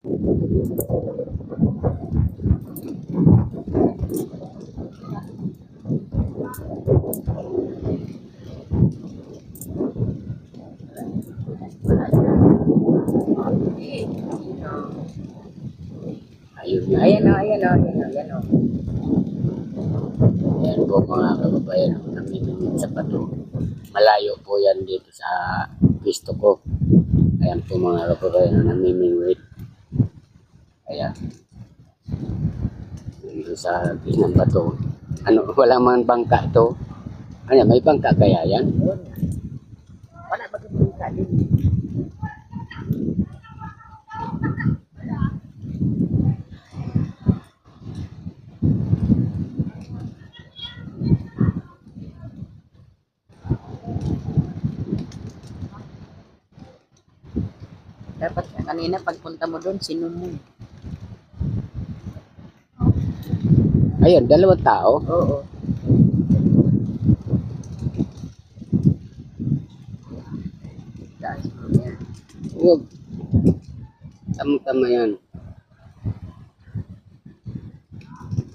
Ayan o, ayan o, ayan o, ayan o. Ayan po mga kababayan, namimingit sa pato. Malayo po yan dito sa pisto ko. Ayan po mga kababayan, namimingwit. Ayan. Dito sa pisto ng bato. Ano, wala man bangka to. Ano, may bangka kaya yan? Wala ba kang ka din? Dapat ka kanina pagpunta mo doon, sinumong. Ayun, dalawang tao. Oo. Huwag. Tama-tama yan.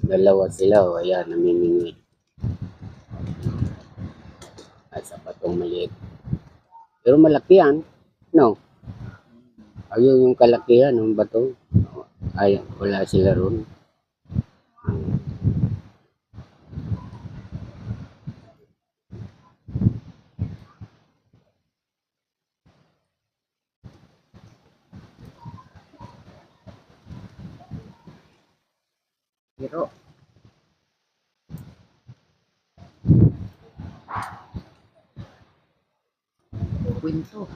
Dalawa sila, o ayan, namimingwit. At sa patong maliit. Pero malaki yan. No? Ayun yung kalakihan ng bato. Ay, wala sila ron. Biro. Kwento.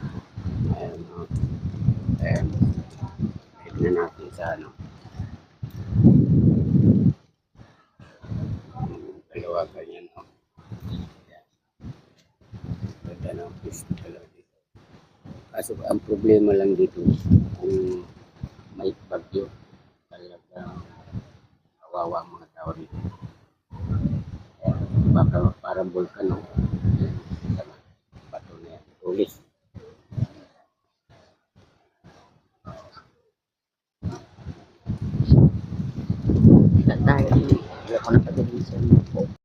Ayan, o. Ayan. Tignan natin sa ano. Dalawa ganyan, no? Ayan. Ganda ng pisto talaga dito. Kaso ang problema lang dito, kung may bagyo, kawawa ang mga tao dito. Ayan, Baka parang volcano. Ayan. Bato na yan. Tulis. Dahil, wala ko na pag-ibig sa